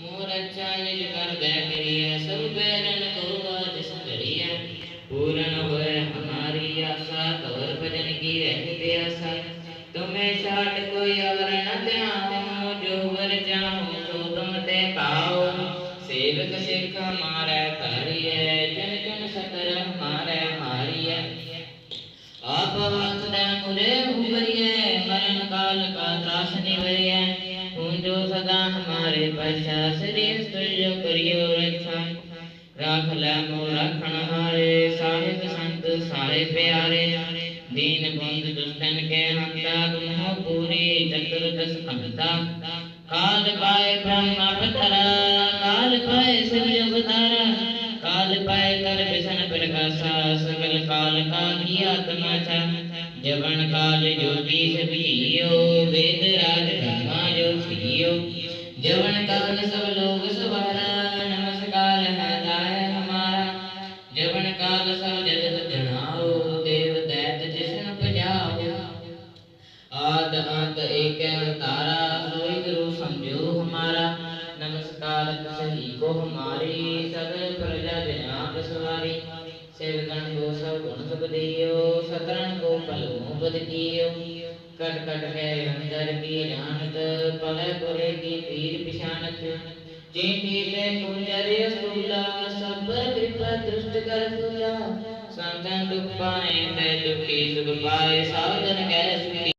ਮੋਹ ਰਚਾ ਨਿਜ ਕਰ ਦੇ ਕਰੀਐ, ਸਭ ਬੈਰਨ ਕੋ ਆਜ ਸੰਗਰੀਐ ਪੂਰਨ ਹੋਏ ਹਮਾਰੀ ਆਸਾ ਕਵਰ ਭਜਨ ਕੀ ਰਹਿ ਪਿਆਸਾ ਤੁਮੇ ਛਾਟ ਕੋਈ ਅਵਰ ਨ ਧਿਆਉ ਜੋ ਵਰ ਜਾਉ, ਸੋ ਤੁਮ ਤੇ ਪਾਉ। ਸੇਵਕ ਸਿੱਖ ਮਾਰੈ ਕਰੀਐ ਜਨ ਜਨ ਸਤਰ ਮਾਰੈ ਮਾਰੀਐ ਆਪ ਹੱਥ ਦਾ ਮੁਰੇ ਹੁਬਰੀਐ ਮਰਨ ਕਾਲ ਕਾ ਤਰਾਸ ਨਿਵਰੀਐ। पूंजो सदा हमारे पश्चा श्री तुल्य करियो रक्षा। राख लै मो रखण हारे, साहिब संत सारे प्यारे। दीन बंद दुष्टन के हंता तुम हो पूरी चतुर्दश खंता काल पाए ब्रह्म अवतारा, काल पाए शिव अवतारा। काल पाए कर विष्ण प्रकाशा, सकल काल का किया तमाचा। जवन काल ज्योति जियो वेद जवन काल सब लोग सवारा, नमस्कार है दाय हमारा। जवन काल सब जगत जनाओ, देव दैत जिसन पजाओ आद अंत एक अवतारा सोई गुरु समझो हमारा। नमस्कार सही को हमारी सगल प्रजा जनाब सवारी। सेवकन को सब गुण सब दियो सतरन को पल मुबद कियो कट कट है अंदर की जानत पल पुरे की पीर पिशानत। जी पीले कुंजरे सुला सब कृपा दुष्ट कर फूला संतन दुख पाए ते दुखी, सुख पाए, साधन कह सुखी।